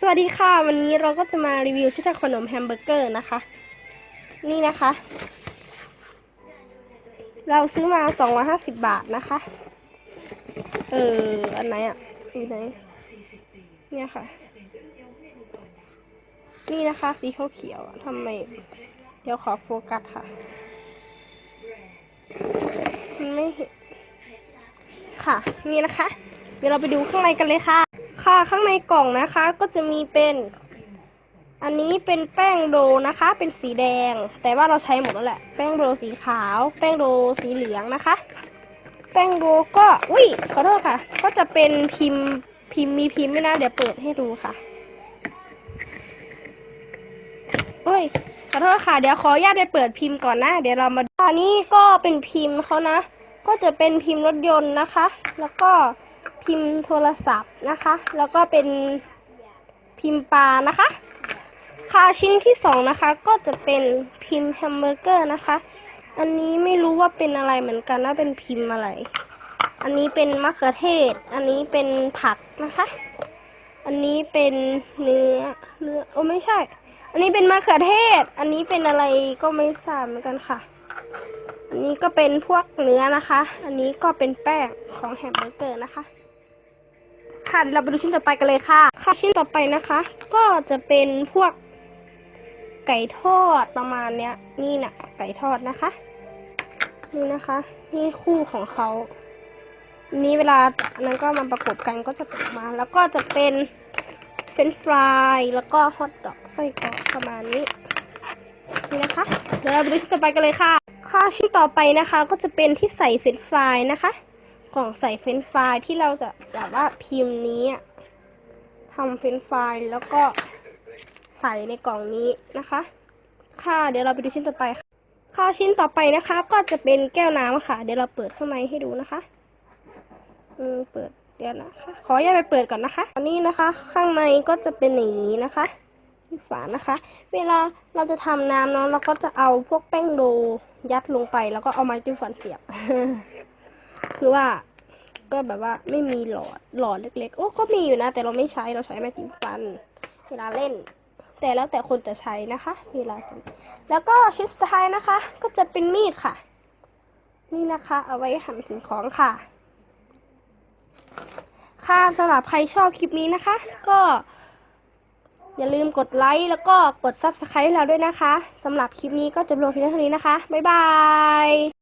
สวัสดีค่ะ วันนี้เราก็จะมารีวิวชุดขนมแฮมเบอร์เกอร์นะคะ นี่นะคะ เราซื้อมา 250 บาทนะคะ เออ อันไหนอะอยู่ไหนเนี่ยค่ะ นี่นะคะสีเขียวทำไม เดี๋ยวขอโฟกัสค่ะมันไม่เห็นค่ะ นี่นะคะ เดี๋ยวเราไปดูข้างในกันเลยค่ะ ค่ะ ข้างในกล่องนะคะก็จะมีเป็น อันนี้เป็นแป้งโรนะคะ เป็นสีแดง แต่ว่าเราใช้หมดแล้วแหละ แป้งโรสีขาว แป้งโรสีเหลืองนะคะ แป้งโรลก็อุ้ยขอโทษค่ะ ก็จะเป็นพิมพ์พิมพ์มีพิมพ์ด้วยนะเดี๋ยวเปิดให้ดูค่ะโอ้ยขอโทษค่ะ เดี๋ยวขออนุญาตไปเปิดพิมพ์ก่อนนะ เดี๋ยวเรามาอันนี้ก็เป็นพิมพ์เขานะ ก็จะเป็นพิมพ์รถยนต์นะคะ แล้วก็ พิมพ์โทรศัพท์นะคะ แล้วก็เป็นพิมพ์ปลานะคะ ค่ะชิ้นที่สองนะคะ ก็จะเป็นพิมพ์แฮมเบอร์เกอร์นะคะ อันนี้ไม่รู้ว่าเป็นอะไรเหมือนกันว่าเป็นพิมพ์อะไร อันนี้เป็นมะเขือเทศ อันนี้เป็นผักนะคะ อันนี้เป็นเนื้อเนื้อโอ้ไม่ใช่ อันนี้เป็นมะเขือเทศ อันนี้เป็นอะไรก็ไม่ทราบเหมือนกันค่ะ อันนี้ก็เป็นพวกเนื้อนะคะ อันนี้ก็เป็นแป้งของแฮมเบอร์เกอร์นะคะ ค่ะเดี๋ยวเราไปดูชิ้นต่อไปกันเลยค่ะ ค่ะชิ้นต่อไปนะคะ ก็จะเป็นพวกไก่ทอดประมาณเนี้ย นี่นะไก่ทอดนะคะ นี่นะคะ นี่คู่ของเขานี้เวลาอันนั้นก็มาประกบกันก็จะตกมา แล้วก็จะเป็นเฟรนช์ฟรายแล้วก็ฮอทดอกไส้กรอกประมาณนี้นี่นะคะ เดี๋ยวเราไปดูชิ้นต่อไปกันเลยค่ะ ค่ะชิ้นต่อไปนะคะก็จะเป็นที่ใส่เฟรนช์ฟรายนะคะกล่องใส่เฟรนช์ฟรายที่เราจะแบบว่าพิมพ์นี้ทำเฟรนช์ฟรายแล้วก็ใส่ในกล่องนี้นะคะ ค่ะเดี๋ยวเราไปดูชิ้นต่อไปค่ะค่ะชิ้นต่อไปนะคะ ก็จะเป็นแก้วน้ำค่ะ เดี๋ยวเราเปิดข้างในให้ดูนะคะอืมเปิดเดี๋ยวนะคะ ขออนุญาตไปเปิดก่อนนะคะอันนี้นะคะ ข้างในก็จะเป็นอย่างนี้นะคะ ฝานะคะ เวลาเราจะทำน้ำเนาะเราก็จะเอาพวกแป้งโรลยัดลงไป แล้วก็เอาไม้จิ้มฟันเสียบ คือว่าก็แบบว่าไม่มีหลอดหลอดเล็กๆโอ้ก็มีอยู่นะ แต่เราไม่ใช้เราใช้ไม้จิ้มฟัน เวลาเล่น แต่แล้วแต่คนจะใช้นะคะ เวลาแล้วก็ชิ้นสุดท้ายนะคะ ก็จะเป็นมีดค่ะ นี่นะคะ เอาไว้หั่นสิ่งของค่ะค่ะสำหรับใครชอบคลิปนี้นะคะ ก็ อย่าลืมกดไลค์แล้วก็กด Subscribe ให้เราด้วยนะคะสำหรับคลิปนี้ก็จบลงเพียงเท่านี้นะคะ บ๊ายบาย